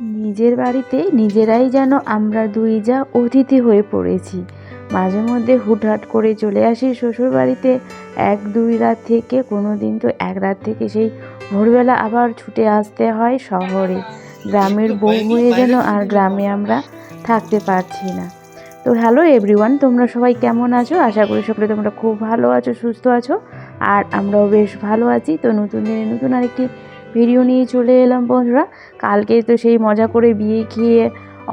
নিজের বাড়িতে নিজেরাই যেন আমরা দুই যা অতিথি হয়ে পড়েছি। মাঝে মধ্যে হুটহাট করে চলে আসি শ্বশুর বাড়িতে। এক দুই রাত থেকে কোনো দিন তো এক রাত থেকে সেই ভোরবেলা আবার ছুটে আসতে হয় শহরে। গ্রামের বউ হয়ে যেন আর গ্রামে আমরা থাকতে পারছি না। তো হ্যালো এভরিওয়ান, তোমরা সবাই কেমন আছো? আশা করি সকলে তোমরা খুব ভালো আছো, সুস্থ আছো। আর আমরাও বেশ ভালো আছি। তো নতুন দিনে নতুন আরেকটি ভিডিও নিয়ে চলে এলাম বন্ধুরা। কালকে তো সেই মজা করে বিয়ে খেয়ে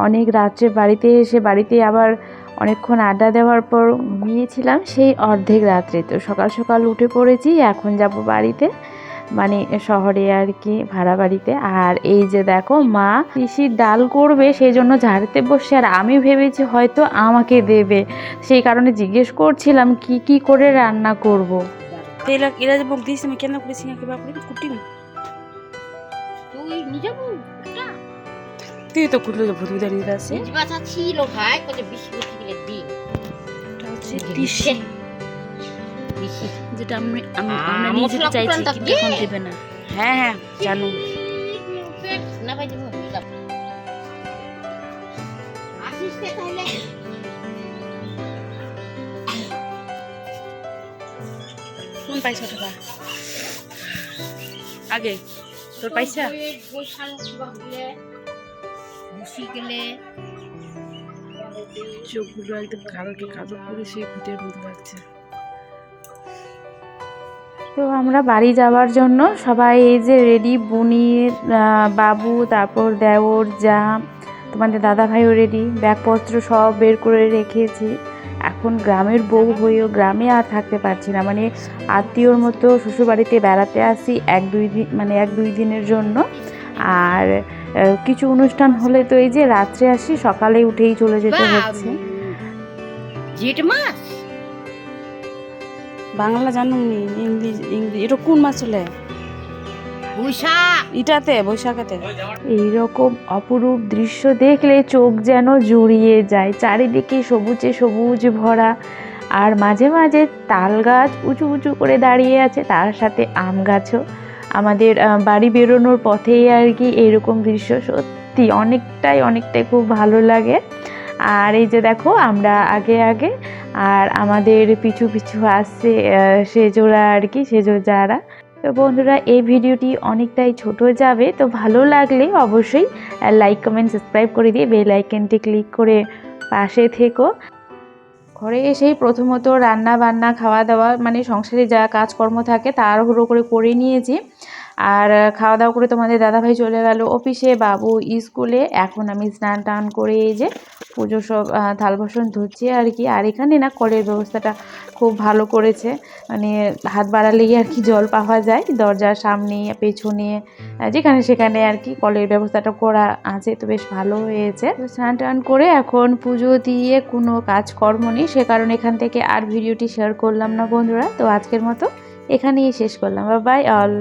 অনেক রাত্রে বাড়িতে এসে বাড়িতে আবার অনেকক্ষণ আড্ডা দেওয়ার পর ঘুমিয়েছিলাম। সেই অর্ধেক রাত্রে তো সকাল সকাল উঠে পড়েছি, এখন যাব বাড়িতে। মানে শহরে আর কি ভাড়া বাড়িতে আর এই যে দেখো মা পিসির ডাল করবে সেই জন্য ঝাড়তে বসে আর আমি ভেবেছি হয়তো আমাকে দেবে। সেই কারণে জিজ্ঞেস করছিলাম কি কি করে রান্না করব। তেল এরা যে বক দিয়েছে আমি কেন করেছি না কিবা কুটি তুই নিজে তুই তো কুটলো যে দাঁড়িয়ে আছে ছিল ভাই কত বেশি বেশি গেলে যেটা আমি আমি আমরা নিয়ে যেতে চাইছি কিন্তু এখন দেবে না। হ্যাঁ হ্যাঁ জানো। না ভাই দেবো আসিসকে তাহলে। কোন পয়সা টাকা আগে তোর গেলে চোখগুলো একদম কালোকে কালো করে সেই ভূতের মতো লাগছে। তো আমরা বাড়ি যাওয়ার জন্য সবাই এই যে রেডি বুনি আহ, বাবু তারপর দেওর যা তোমাদের দাদা ভাইও রেডি ব্যাগপত্র সব বের করে রেখেছি। এখন গ্রামের বউ হয়েও গ্রামে আর থাকতে পারছি না। মানে আত্মীয়র মতো শ্বশুরবাড়িতে বেড়াতে আসি এক দুই দিন মানে এক দুই দিনের জন্য। আর কিছু অনুষ্ঠান হলে তো এই যে রাত্রে আসি সকালে উঠেই চলে যেতে হচ্ছে। বাংলা জানো নি ইংলিশ ইংলিশ এটা কোন মাস চলে বৈশাখ। ইটাতে বৈশাখাতে। এইরকম অপরূপ দৃশ্য দেখলে চোখ যেন জুড়িয়ে যায় চারিদিকে সবুজে সবুজ ভরা আর মাঝে মাঝে তাল গাছ উঁচু উঁচু করে দাঁড়িয়ে আছে তার সাথে আম গাছও। আমাদের বাড়ি বেরোনোর পথেই আর কি এরকম দৃশ্য সত্যি অনেকটাই অনেকটাই খুব ভালো লাগে। আর এই যে দেখো আমরা আগে আগে আর আমাদের পিছু পিছু আসছে সেজোরা আর কি সেজো যারা। তো বন্ধুরা, এই ভিডিওটি অনেকটাই ছোট যাবে, তো ভালো লাগলে অবশ্যই লাইক কমেন্ট সাবস্ক্রাইব করে দিয়ে বেল আইকনটি ক্লিক করে পাশে থেকো। ঘরে এসেই প্রথমত রান্না বান্না খাওয়া দাওয়া মানে সংসারে যা কাজকর্ম থাকে, তাড়াহুড়ো করে করে নিয়েছি। আর খাওয়া দাওয়া করে তোমাদের দাদাভাই চলে গেল অফিসে বাবু স্কুলে। এখন আমি স্নান টান করে এই যে পুজো সব থাল বাসন ধুচ্ছি আর কি। আর এখানে না কলের ব্যবস্থাটা খুব ভালো করেছে। মানে হাত বাড়ালেই আর কি জল পাওয়া যায়। দরজার সামনে, পেছনে যেখানে সেখানে আর কি কলের ব্যবস্থাটা করা আছে। তো বেশ ভালো হয়েছে। স্নান টান করে এখন পুজো দিয়ে কোনো কাজকর্ম নেই। সে কারণে এখান থেকে আর ভিডিওটি শেয়ার করলাম না বন্ধুরা। তো আজকের মতো এখানেই শেষ করলাম। By all